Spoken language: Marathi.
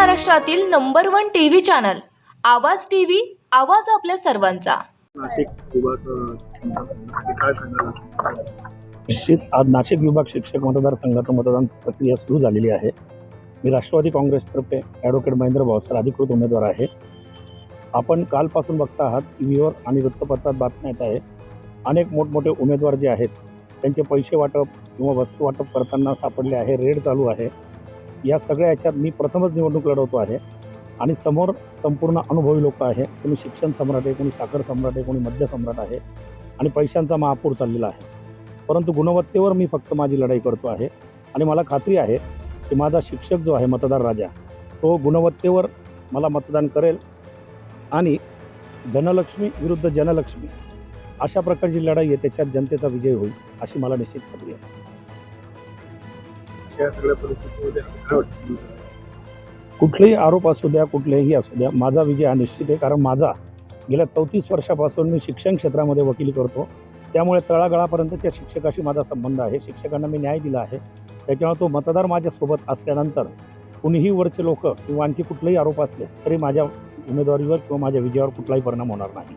महाराष्ट्रातील number one T V channel Awaaz T V Awaaz आपल्या सर्वांचा. नाशिक विभाग काय निश्चित आज नाशिक विभाग शिक्षक मतदारसंघाचं मतदान प्रक्रिया सुरू झालेली आहे. मी राष्ट्रवादी काँग्रेसतर्फे ॲडव्होकेट महेंद्र भावसर अधिकृत उमेदवार आहे. आपण कालपासून बघता आहात टी व्हीवर आणि वृत्तपत्रात बातम्या येत आहे अनेक मोठमोठे उमेदवार जे आहेत त्यांचे पैसे वाटप किंवा वस्तू वाटप करताना सापडले आहे रेड चालू आहे. या सगळ्या याच्यात मी प्रथमच निवडणूक लढवतो आहे. आणि समोर संपूर्ण अनुभवी लोक आहे. कोणी शिक्षण सम्राट आहे कोणी साखर सम्राट आहे कोणी मद्य सम्राट आहे आणि पैशांचा महापूर चाललेला आहे. परंतु गुणवत्तेवर मी फक्त माझी लढाई करतो आहे. आणि मला खात्री आहे की माझा शिक्षक जो आहे मतदार राजा तो गुणवत्तेवर मला मतदान करेल आणि धनलक्ष्मी विरुद्ध जनलक्ष्मी अशा प्रकारची लढाई आहे त्याच्यात जनतेचा विजय होईल अशी मला निश्चित खात्री आहे. या सगळ्या परिस्थितीमध्ये वाटतं कुठलेही आरोप असू द्या कुठलेही असू द्या माझा विजय हा निश्चित आहे. कारण माझा गेल्या चौतीस वर्षापासून मी शिक्षण क्षेत्रामध्ये वकिली करतो. त्यामुळे तळागाळापर्यंतच्या शिक्षकाशी माझा संबंध आहे. शिक्षकांना मी न्याय दिला आहे. त्याच्यामुळे तो मतदार माझ्यासोबत असल्यानंतर कुणीही वरचे लोक किंवा आणखी कुठलेही आरोप असले तरी माझ्या उमेदवारीवर किंवा माझ्या विजयावर कुठलाही परिणाम होणार नाही.